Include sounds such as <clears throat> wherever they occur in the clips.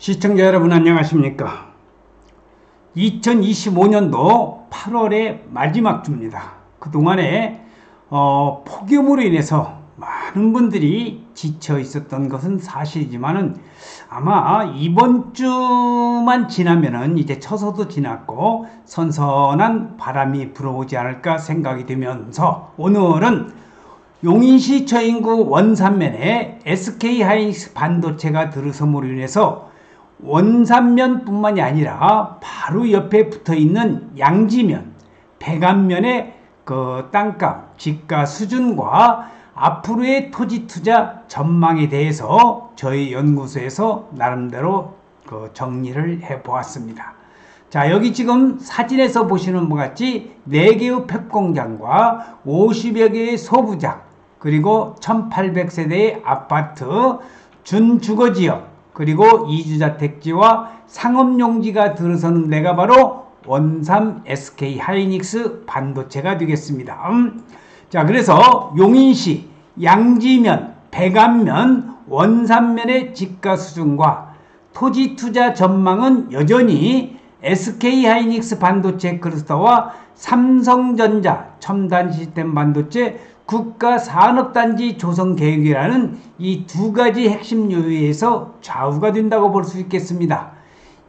시청자 여러분 안녕하십니까? 2025년도 8월의 마지막 주입니다. 그동안에 어, 폭염으로 인해서 많은 분들이 지쳐 있었던 것은 사실이지만은 아마 이번 주만 지나면은 이제 처서도 지났고 선선한 바람이 불어오지 않을까 생각이 되면서 오늘은 용인시 저인구 원산면에 SK 하이닉스 반도체가 들어섬으로 인해서 원산면뿐만이 아니라 바로 옆에 붙어 있는 양지면, 배관면의 그 땅값, 집가 수준과 앞으로의 토지 투자 전망에 대해서 저희 연구소에서 나름대로 그 정리를 해 보았습니다. 자, 여기 지금 사진에서 보시는 것 같이 4개의 폐공장과 50여 개의 소부장, 그리고 1800세대의 아파트, 준주거지역, 그리고 이주자택지와 상업용지가 들어서는 데가 바로 원삼 SK 하이닉스 반도체가 되겠습니다. 음. 자, 그래서 용인시 양지면, 백안면, 원산면의 집가 수준과 토지 투자 전망은 여전히 SK 하이닉스 반도체 클러스터와 삼성전자 첨단 시스템 반도체 국가 산업단지 조성 계획이라는 이 두 가지 핵심 요소에서 좌우가 된다고 볼 수 있겠습니다.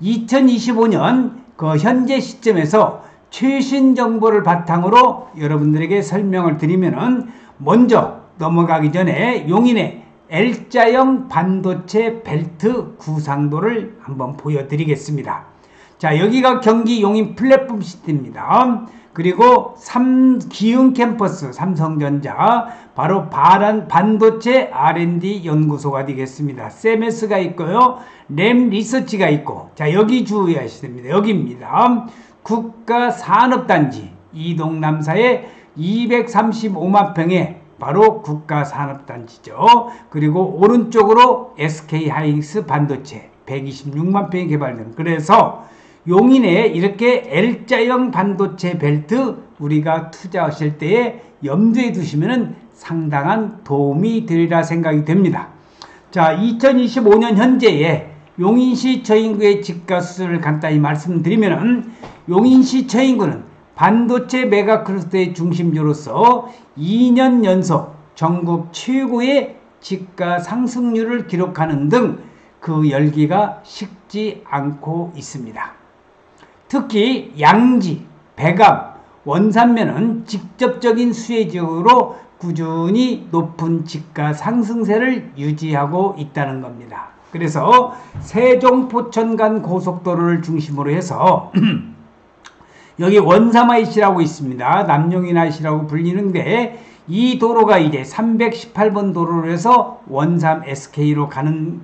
2025년 그 현재 시점에서 최신 정보를 바탕으로 여러분들에게 설명을 드리면은 먼저 넘어가기 전에 용인의 L자형 반도체 벨트 구상도를 한번 보여드리겠습니다. 자, 여기가 경기 용인 플랫폼 시티입니다. 그리고 삼, 기흥 캠퍼스 삼성전자 바로 바란 반도체 R&D 연구소가 되겠습니다. 세메스가 있고요. 램 리서치가 있고 자 여기 주의하셔야 됩니다. 여기입니다. 국가산업단지 이동남사의 235만 평의 바로 국가산업단지죠. 그리고 오른쪽으로 SK 하이닉스 반도체 126만 평이 개발된 그래서 용인에 이렇게 L자형 반도체 벨트 우리가 투자하실 때에 염두에 두시면 상당한 도움이 되리라 생각이 됩니다. 자, 2025년 현재에 용인시 저인구의 집가 수준을 간단히 말씀드리면 용인시 저인구는 반도체 메가 클러스터의 중심지로서 2년 연속 전국 최고의 집가 상승률을 기록하는 등 그 열기가 식지 않고 있습니다. 특히 양지, 배감, 원산면은 직접적인 수혜 지역으로 꾸준히 높은 집가 상승세를 유지하고 있다는 겁니다. 그래서 세종 포천 간 고속도로를 중심으로 해서 <clears throat> 여기 원삼아이시라고 있습니다. 남용인아이시라고 불리는데 이 도로가 이제 318번 도로로 해서 원삼 SK로 가는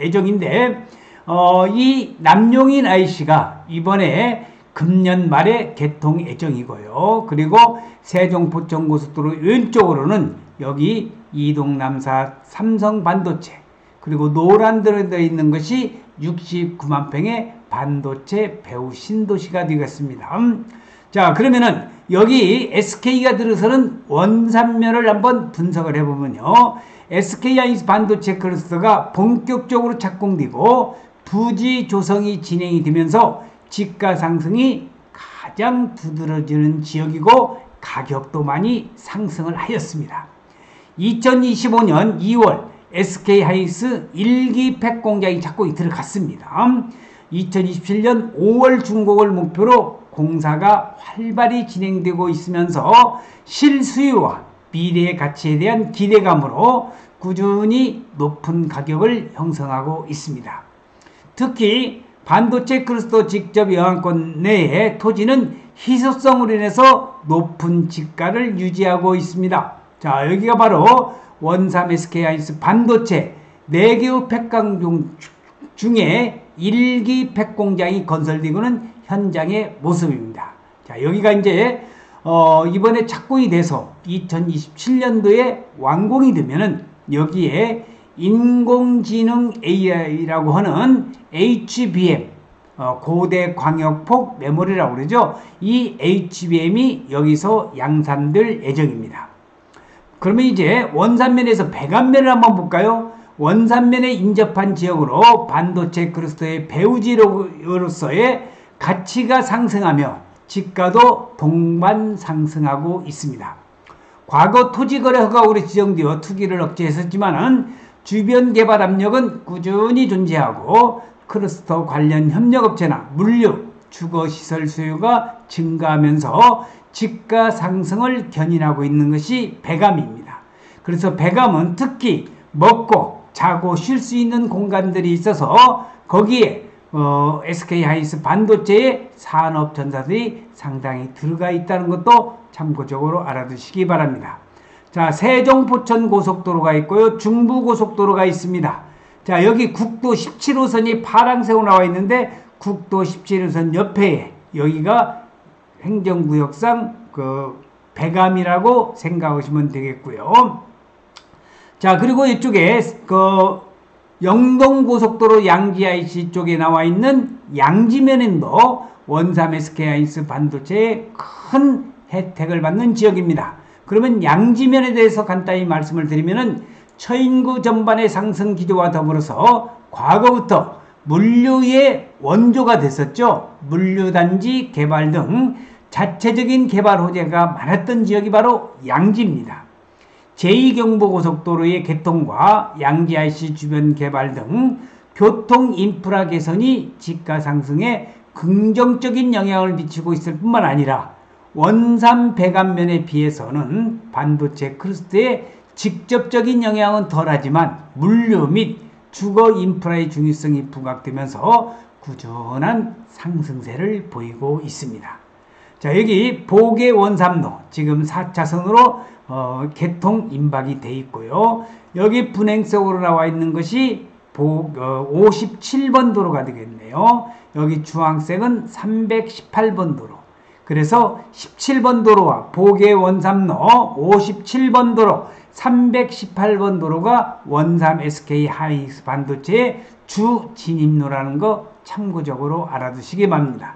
애정인데 어, 이 남용인 IC가 이번에 금년 말에 개통 예정이고요. 그리고 세종포천고속도로 왼쪽으로는 여기 이동남사 삼성반도체 그리고 노란 들어 있는 것이 69만 평의 반도체 배우 신도시가 되겠습니다. 음, 자 그러면은 여기 SK가 들어서는 원산면을 한번 분석을 해보면요. SK 하이닉스 반도체 클러스터가 본격적으로 착공되고 부지 조성이 진행이 되면서 집가 상승이 가장 두드러지는 지역이고 가격도 많이 상승을 하였습니다. 2025년 2월 SK 하이스 1기 팩 공장이 착공이 들어갔습니다. 2027년 5월 중공을 목표로 공사가 활발히 진행되고 있으면서 실수요와 미래의 가치에 대한 기대감으로 꾸준히 높은 가격을 형성하고 있습니다. 특히 반도체 클러스터 직접 영향권 내에 토지는 희소성으로 인해서 높은 집가를 유지하고 있습니다. 자, 여기가 바로 원삼 SK 하이닉스 반도체 4개의 팩강 중에 1기 팩공장이 건설되고는 현장의 모습입니다. 자, 여기가 이제 어, 이번에 착공이 돼서 2027년도에 완공이 되면은 여기에 인공지능 AI라고 하는 HBM 어, 고대 광역폭 메모리라고 그러죠. 이 HBM이 여기서 양산될 예정입니다. 그러면 이제 원산면에서 배관면을 한번 볼까요? 원산면에 인접한 지역으로 반도체 크루스터의 배우지로서의 가치가 상승하며 지가도 동반 상승하고 있습니다. 과거 토지거래 허가으로 지정되어 투기를 억제했었지만은 주변 개발 압력은 꾸준히 존재하고 크루스터 관련 협력업체나 물류, 주거시설 수요가 증가하면서 집가 상승을 견인하고 있는 것이 배감입니다. 그래서 배감은 특히 먹고 자고 쉴 수 있는 공간들이 있어서 거기에 어, SK하이닉스 반도체의 산업 전사들이 상당히 들어가 있다는 것도 참고적으로 알아두시기 바랍니다. 자, 세종 포천 고속도로가 있고요. 중부 고속도로가 있습니다. 자, 여기 국도 17호선이 파랑색으로 나와 있는데 국도 17호선 옆에 여기가 행정구역상 그 배감이라고 생각하시면 되겠고요. 자, 그리고 이쪽에 그 영동고속도로 양지 IC 쪽에 나와 있는 양지면인도 원삼 SK하이닉스 반도체의 큰 혜택을 받는 지역입니다. 그러면 양지면에 대해서 간단히 말씀을 드리면은 처인구 전반의 상승 기조와 더불어서 과거부터 물류의 원조가 됐었죠. 물류단지 개발 등 자체적인 개발 호재가 많았던 지역이 바로 양지입니다. 제2경부고속도로의 개통과 양지 IC 주변 개발 등 교통 인프라 개선이 집가 상승에 긍정적인 영향을 미치고 있을 뿐만 아니라 원산 배관면에 비해서는 반도체 크루스트의 직접적인 영향은 덜하지만 물류 및 주거 인프라의 중요성이 부각되면서 꾸준한 상승세를 보이고 있습니다. 자, 여기 보계 원삼로 지금 4차선으로 어, 개통 임박이 돼 있고요. 여기 분행석으로 나와 있는 것이 보, 어, 57번 도로가 되겠네요. 여기 주황색은 318번 도로. 그래서 17번 도로와 보계 원삼로 57번 도로 318번 도로가 원삼 SK 하이닉스 반도체의 주 진입로라는 거 참고적으로 알아두시기 바랍니다.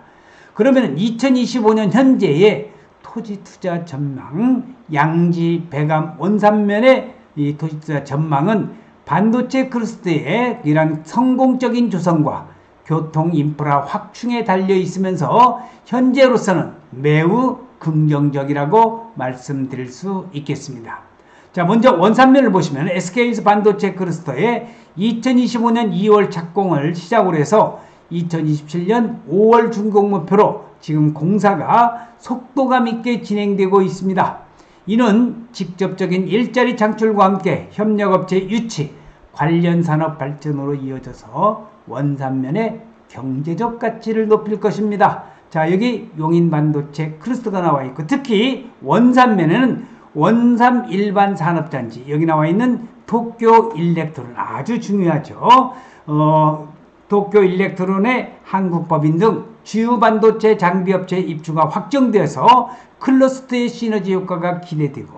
그러면 2025년 현재의 토지 투자 전망, 양지, 배감, 원산면의 이 토지 투자 전망은 반도체 크루스트의 이런 성공적인 조성과 교통 인프라 확충에 달려 있으면서 현재로서는 매우 긍정적이라고 말씀드릴 수 있겠습니다. 자, 먼저 원산면을 보시면 SK에서 반도체 크루스터의 2025년 2월 착공을 시작으로 해서 2027년 5월 준공 목표로 지금 공사가 속도감 있게 진행되고 있습니다. 이는 직접적인 일자리 창출과 함께 협력업체 유치, 관련 산업 발전으로 이어져서 원산면의 경제적 가치를 높일 것입니다. 자, 여기 용인 반도체 크루스가 나와 있고 특히 원산면에는 원삼 일반 산업단지 여기 나와 있는 도쿄 일렉트론 아주 중요하죠. 어, 도쿄 일렉트론의 한국법인 등 주요 반도체 장비업체 입주가 확정되어서 클러스터의 시너지 효과가 기대되고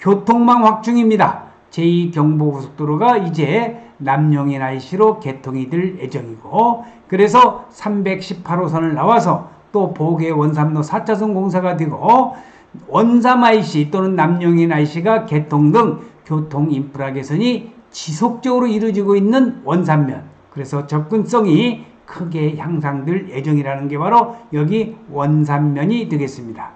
교통망 확충입니다. 제2경부고속도로가 이제 남용인 IC로 개통이 될 예정이고 그래서 318호선을 나와서 또 보계 원삼로 4차선 공사가 되고 원삼 IC 또는 남용인 IC가 개통 등 교통 인프라 개선이 지속적으로 이루어지고 있는 원산면 그래서 접근성이 크게 향상될 예정이라는 게 바로 여기 원산면이 되겠습니다.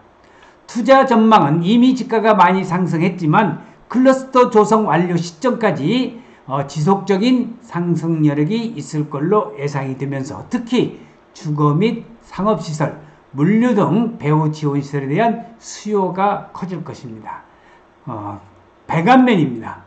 투자 전망은 이미 지가가 많이 상승했지만 클러스터 조성 완료 시점까지 어, 지속적인 상승 여력이 있을 걸로 예상이 되면서 특히 주거 및 상업시설, 물류 등 배후 지원 시설에 대한 수요가 커질 것입니다. 어, 배관면입니다.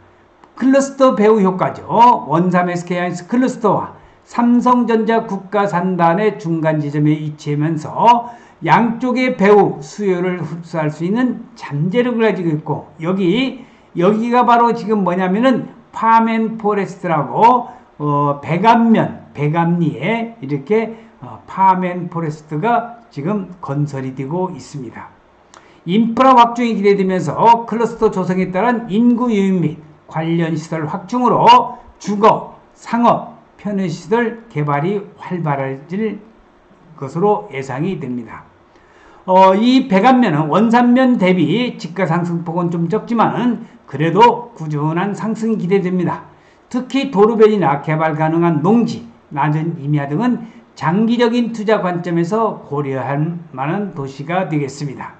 클러스터 배후 효과죠. 원삼 SK하이닉스 클러스터와 삼성전자 국가산단의 중간 지점에 위치하면서 양쪽의 배후 수요를 흡수할 수 있는 잠재력을 가지고 있고 여기 여기가 바로 지금 뭐냐면은 파멘 포레스트라고 어, 백암면 백암리에 이렇게 어, 파멘 포레스트가 지금 건설이 되고 있습니다. 인프라 확충이 기대되면서 클러스터 조성에 따른 인구 유입 및 관련 시설 확충으로 주거, 상업, 편의시설 개발이 활발해질 것으로 예상이 됩니다. 어, 이 백안면은 원산면 대비 집가 상승폭은 좀 적지만은 그래도 꾸준한 상승이 기대됩니다. 특히 도로변이나 개발 가능한 농지, 낮은 임야 등은 장기적인 투자 관점에서 고려할 만한 도시가 되겠습니다.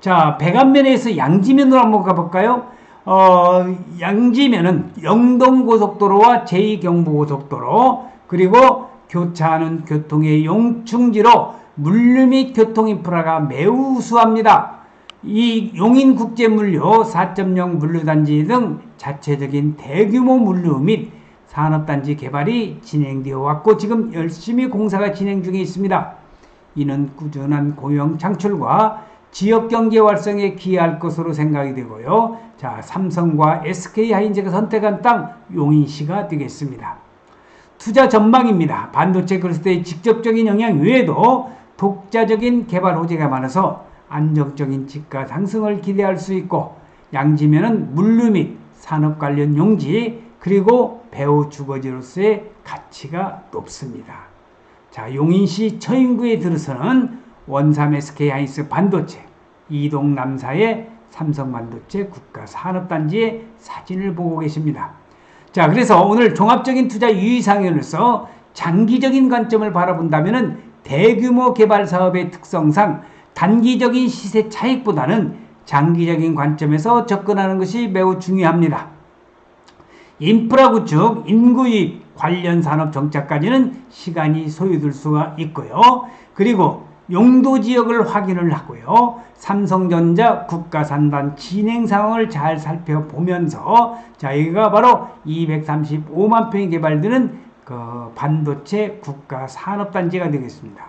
자, 백안면에서 양지면으로 한번 가볼까요? 어, 양지면은 영동고속도로와 제2경부고속도로 그리고 교차하는 교통의 용충지로 물류 및 교통인프라가 매우 우수합니다. 이 용인국제물류 4.0 물류단지 등 자체적인 대규모 물류 및 산업단지 개발이 진행되어 왔고 지금 열심히 공사가 진행 중에 있습니다. 이는 꾸준한 고용 창출과 지역 경제 활성에 기여할 것으로 생각이 되고요. 자, 삼성과 SK 하이닉스가 선택한 땅 용인시가 되겠습니다. 투자 전망입니다. 반도체 클러스터의 직접적인 영향 외에도 독자적인 개발 호재가 많아서 안정적인 집가 상승을 기대할 수 있고 양지면은 물류 및 산업 관련 용지 그리고 배후 주거지로서의 가치가 높습니다. 자, 용인시 처인구에 들어서는 원삼 SK 하이닉스 반도체, 이동 남사의 삼성 반도체 국가 산업단지의 사진을 보고 계십니다. 자, 그래서 오늘 종합적인 투자 유의사항으로서 장기적인 관점을 바라본다면 대규모 개발 사업의 특성상 단기적인 시세 차익보다는 장기적인 관점에서 접근하는 것이 매우 중요합니다. 인프라 구축, 인구 유입, 관련 산업 정착까지는 시간이 소요될 수가 있고요. 그리고 용도 지역을 확인을 하고요. 삼성전자 국가산단 진행 상황을 잘 살펴보면서 자 여기가 바로 235만 평이 개발되는 그 반도체 국가 산업단지가 되겠습니다.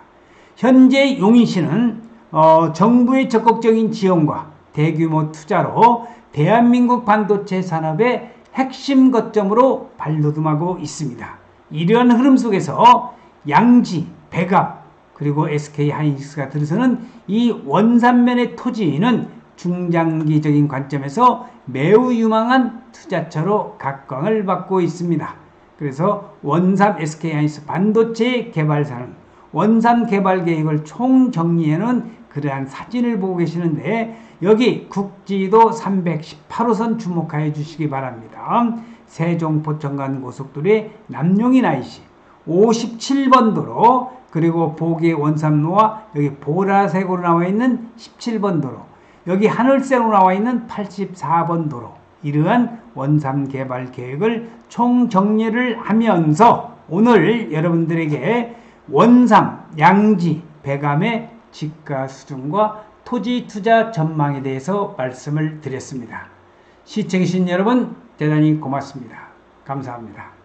현재 용인시는 어, 정부의 적극적인 지원과 대규모 투자로 대한민국 반도체 산업의 핵심 거점으로 발돋움하고 있습니다. 이러한 흐름 속에서 양지, 백암, 그리고 SK 하이닉스가 들어서는 이 원산면의 토지는 중장기적인 관점에서 매우 유망한 투자처로 각광을 받고 있습니다. 그래서 원산 SK 하이닉스 반도체 개발사는 원산 개발 계획을 총 정리해놓은 그러한 사진을 보고 계시는데 여기 국지도 318호선 주목하여 주시기 바랍니다. 세종포천간 고속도로의 남용인 IC 57번 도로 그리고 보기 원삼로와 여기 보라색으로 나와 있는 17번 도로 여기 하늘색으로 나와 있는 84번 도로 이러한 원삼 개발 계획을 총 정리를 하면서 오늘 여러분들에게 원삼, 양지, 배감의 집가 수준과 토지 투자 전망에 대해서 말씀을 드렸습니다. 시청해주신 여러분 대단히 고맙습니다. 감사합니다.